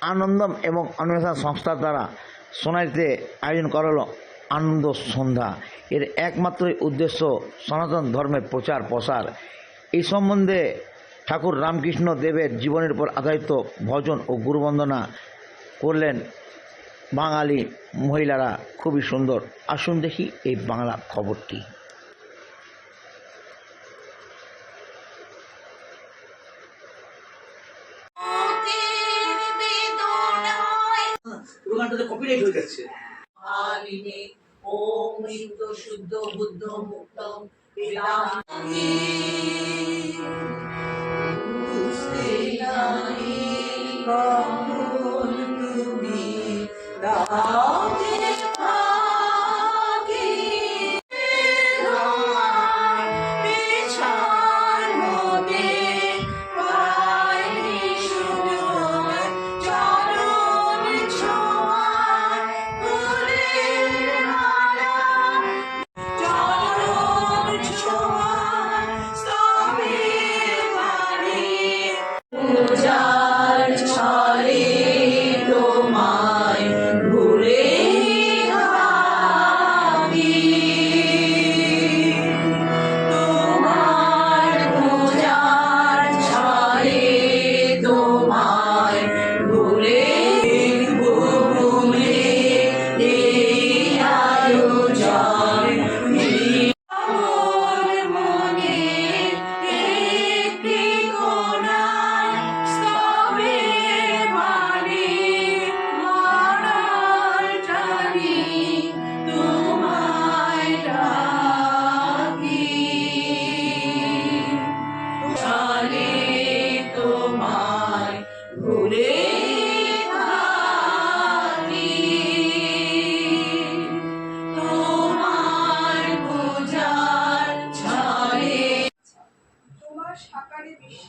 আনন্দম এবং অন্বেষণ সংস্থার দ্বারা সোনাইতে আয়োজন করা হলো আনন্দ সন্ধ্যা। এর একমাত্রই উদ্দেশ্য সনাতন ধর্মের প্রচার প্রসার। এই সম্বন্ধে ঠাকুর রামকৃষ্ণ দেবের জীবনের উপর আধারিত ভজন ও গুরুবন্দনা করলেন বাঙালি মহিলারা। খুবই সুন্দর। আসুন দেখি এই বাংলা খবরটি। কপিরাইট হয়ে যাচ্ছে। শুদ্ধ শুদ্ধ বুদ্ধ মুক্তম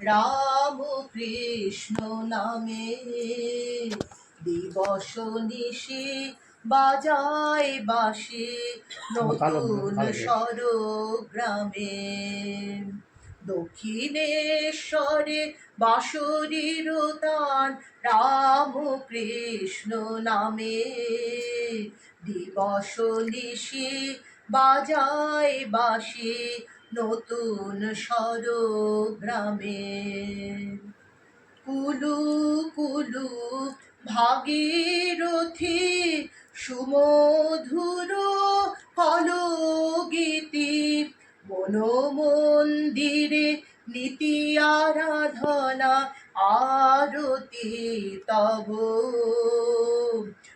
রাম কৃষ্ণ নামে দিবস নিশি বাজায় বাসি নতুন গ্রামে দক্ষিণেশ্বরে বাসুরীর তান রাম কৃষ্ণ নামে দিবস নিশি বাজায় বাসি নতুন সর গ্রামে। কুলু কুলু ভাগীরথী সুমধুর কলগীতি। মন মন্দিরে নীতি আরাধনা আরতি তব।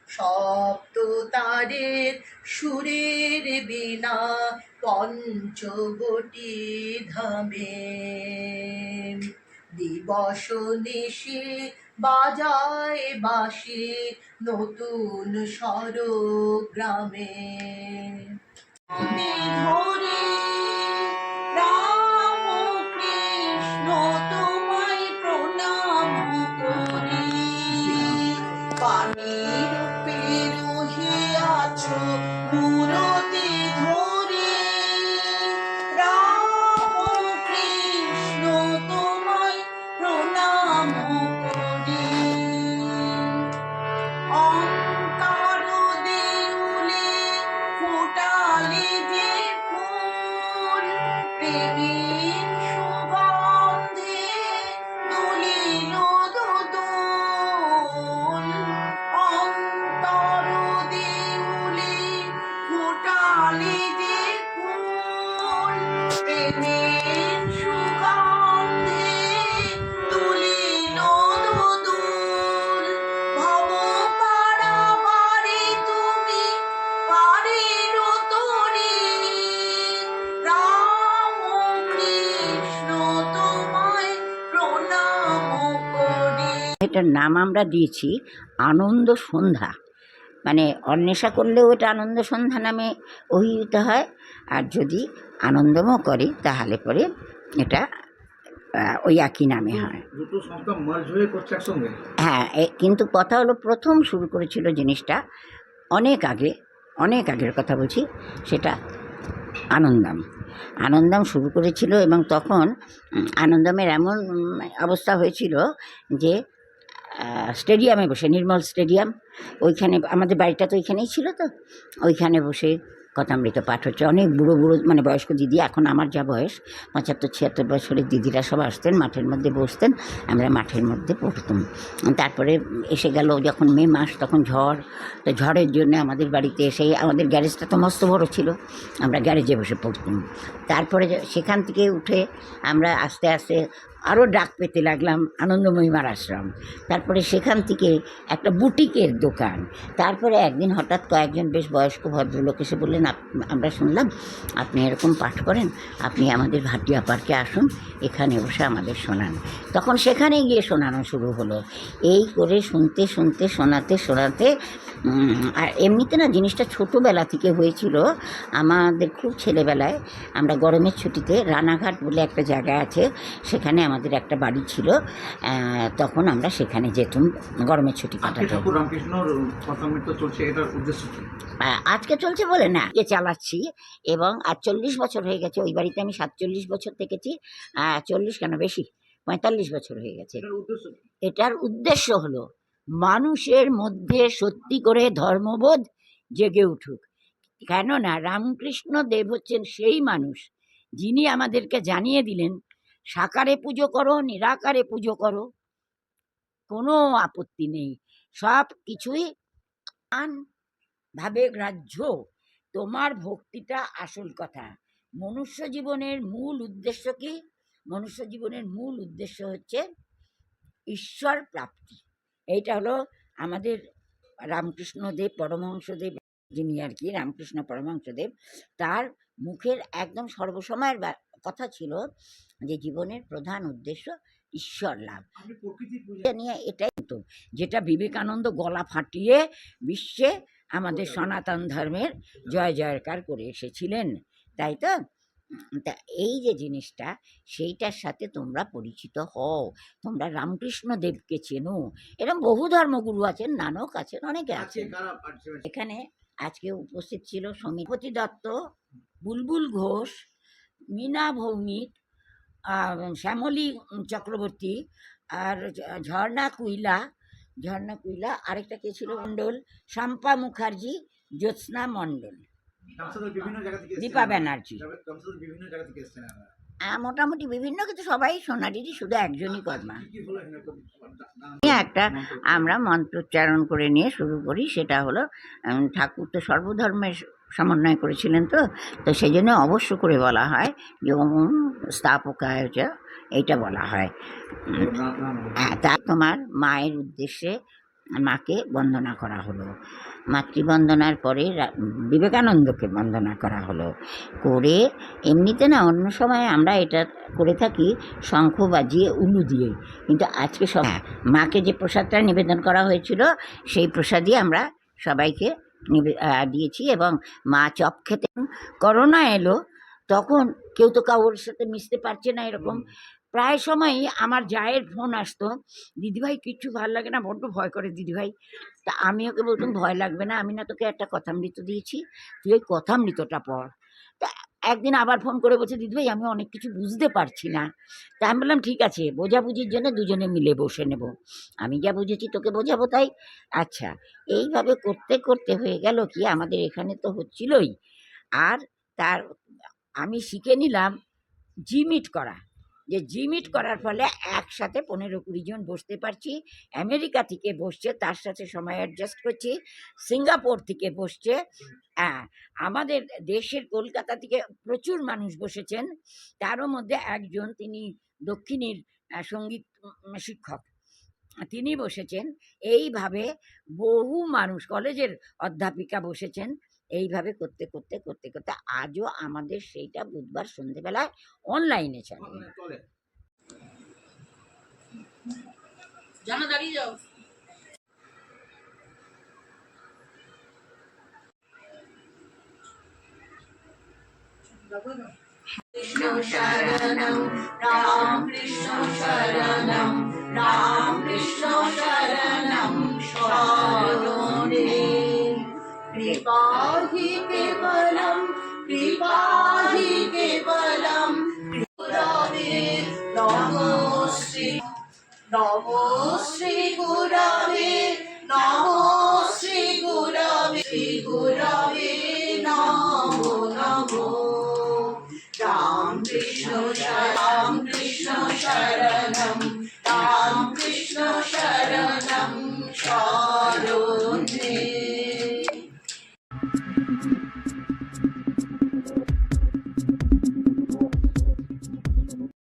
সপ্ত তারের সুরের বিনা পঞ্চবটি ধামে। দিবস নিশি বাজায় বাসি নতুন সর গ্রামে। ধরে এটার নাম আমরা দিয়েছি আনন্দ সন্ধ্যা। মানে অন্বেষা করলেও এটা আনন্দ সন্ধ্যা নামে অভিহিত হয় আর যদি আনন্দমও করে তাহলে পরে এটা ওই একই নামে হয়। হয়ে কিন্তু কথা হলো প্রথম শুরু করেছিল জিনিসটা অনেক আগে অনেক আগের কথা বলছি সেটা আনন্দম। আনন্দম শুরু করেছিল এবং তখন আনন্দমের এমন অবস্থা হয়েছিল যে স্টেডিয়ামে বসে, নির্মল স্টেডিয়াম। ওইখানে, আমাদের বাড়িটা তো ওইখানেই ছিল তো। ওইখানে বসে কথামৃত পাঠ হচ্ছে। অনেক বুড়ো বুড়ো মানে বয়স্ক দিদি, এখন আমার যা বয়স, পঁচাত্তর, ছিয়াত্তর বছরের দিদিরা সব আসতেন, মাঠের মধ্যে বসতেন, আমরা মাঠের মধ্যে পড়তাম। তারপরে এসে গেল যখন মে মাস, তখন ঝড়। তো ঝড়ের জন্য আমাদের বাড়িতে এসে আমাদের গ্যারেজটা তো মস্ত বড় ছিল, আমরা গ্যারেজে বসে পড়তাম। তারপরে সেখান থেকে উঠে আমরা আস্তে আস্তে আরও ডাক পেতে লাগলাম আনন্দময়ীমার আশ্রম। তারপরে সেখান থেকে একটা বুটিকের দোকান। তারপরে একদিন হঠাৎ কয়েকজন বেশ বয়স্ক ভদ্রলোক এসে বললেন আমরা শুনলাম আপনি এরকম পাঠ করেন, আপনি আমাদের ভাটিয়া পার্কে আসুন, এখানে বসে আমাদের শোনান। তখন সেখানে গিয়ে শোনানো শুরু হলো। এই করে শুনতে শুনতে, শোনাতে শোনাতে আর এমনিতে না জিনিসটা ছোটোবেলা থেকে হয়েছিল, আমাদের খুব ছেলেবেলায় আমরা গরমের ছুটিতে রানাঘাট বলে একটা জায়গা আছে, সেখানে আমাদের একটা বাড়ি ছিল তখন আমরা সেখানে যেতুম গরমের ছুটি কাটাতে। আজকে চলছে বলে না এ চালাচ্ছি এবং আর চল্লিশ বছর হয়ে গেছে ওই বাড়িতে আমি সাতচল্লিশ বছর থেকেছি চল্লিশ কেন বেশি? পঁয়তাল্লিশ বছর হয়ে গেছে। এটার উদ্দেশ্য এটার উদ্দেশ্য হলো মানুষের মধ্যে সত্যি করে ধর্মবোধ জেগে উঠুক। কেননা রামকৃষ্ণ দেব হচ্ছেন সেই মানুষ যিনি আমাদেরকে জানিয়ে দিলেন সাকারে পুজো করো, নিরাকারে পুজো করো, কোনো আপত্তি নেই। সব কিছুই ভাবে গ্রাহ্য। তোমার ভক্তিটা আসল কথা। মনুষ্য জীবনের মূল উদ্দেশ্য কি? মনুষ্য জীবনের মূল উদ্দেশ্য হচ্ছে ঈশ্বর প্রাপ্তি। এইটা হলো আমাদের রামকৃষ্ণদেব, পরমহংসদেব, যিনি আর কি, রামকৃষ্ণ পরমহংসদেব, তার মুখের একদম সর্বসময়ের কথা ছিল যে জীবনের প্রধান উদ্দেশ্য ঈশ্বর লাভ। নিয়ে এটাই তো যেটা বিবেকানন্দ গলা ফাটিয়ে বিশ্বে আমাদের সনাতন ধর্মের জয় জয়কার করে এসেছিলেন তাই তো? তা এই যে জিনিসটা সেইটার সাথে তোমরা পরিচিত হও তোমরা রামকৃষ্ণ দেবকে চেনো। এরকম বহু ধর্মগুরু আছেন নানক আছেন অনেকে আছেন। এখানে আজকে উপস্থিত ছিল সমীপতি দত্ত বুলবুল ঘোষ মীনা ভৌমিক শ্যামলী চক্রবর্তী আর ঝর্ণা কুইলা ঝর্ণা কুইলা আরেকটা কে ছিল মণ্ডল? শাম্পা মুখার্জি জ্যোৎস্না মণ্ডল। দীপা ব্যানার্জি। মোটামুটি বিভিন্ন কিন্তু সবাই সোনারিরই শুধু একজনই কর্মা। একটা আমরা মন্ত্রোচ্চারণ করে নিয়ে শুরু করি সেটা হলো ঠাকুর তো সর্বধর্মের সমন্বয় করেছিলেন তো তো সেই জন্য অবশ্য করে বলা হয় যে ওম স্থাপকায় এইটা বলা হয়। হ্যাঁ, তা তোমার মায়ের উদ্দেশ্যে মাকে বন্দনা করা হলো। মাতৃবন্দনার পরে বিবেকানন্দকে বন্দনা করা হলো। করে এমনিতে না অন্য সময় আমরা এটা করে থাকি শঙ্খ বাজিয়ে উলু দিয়ে। কিন্তু আজকে সব হ্যাঁ, মাকে যে প্রসাদটা নিবেদন করা হয়েছিল সেই প্রসাদই আমরা সবাইকে দিয়েছি এবং মা চপ খেতে করোনা এলো তখন কেউ তো কাউর সাথে মিশতে পারছে না এরকম। প্রায় সময়ই আমার জায়ের ফোন আসতো দিদিভাই কিচ্ছু ভালো লাগে না বড্ড ভয় করে দিদিভাই। তা আমি ওকে বলতাম ভয় লাগবে না আমি না তোকে একটা কথামৃত দিয়েছি তুই ওই কথামৃতটা পড়। একদিন আবার ফোন করে বলছে দিদিভাই আমি অনেক কিছু বুঝতে পারছি না। তা আমি বললাম, ঠিক আছে, বোঝাবুঝির জন্য দুজনে মিলে বসে নেব। আমি যা বুঝেছি তোকে বোঝাবো তাই? আচ্ছা এইভাবে করতে করতে হয়ে গেল কি, আমাদের এখানে তো হচ্ছিলই। আর তার, আমি শিখে নিলাম জিমিট করা। যে জিমিট করার ফলে একসাথে পনেরো কুড়ি জন বসতে পারছি। আমেরিকা থেকে বসছে, তার সাথে সময় অ্যাডজাস্ট করছি। সিঙ্গাপুর থেকে বসছে। হ্যাঁ আমাদের দেশের কলকাতা থেকে প্রচুর মানুষ বসেছেন। তারও মধ্যে একজন তিনি দক্ষিণীর সংগীত শিক্ষক। তিনি বসেছেন। এইভাবে বহু মানুষ, কলেজের অধ্যাপিকা বসেছেন। এইভাবে করতে করতে করতে করতে আজও আমাদের সেইটা বুধবার সন্ধেবেলায় অনলাইনে চলে। জানা কৃষ্ণ শরণম রাম কৃষ্ণ রাম কৃপা হি কেবলম। গুরবে নমো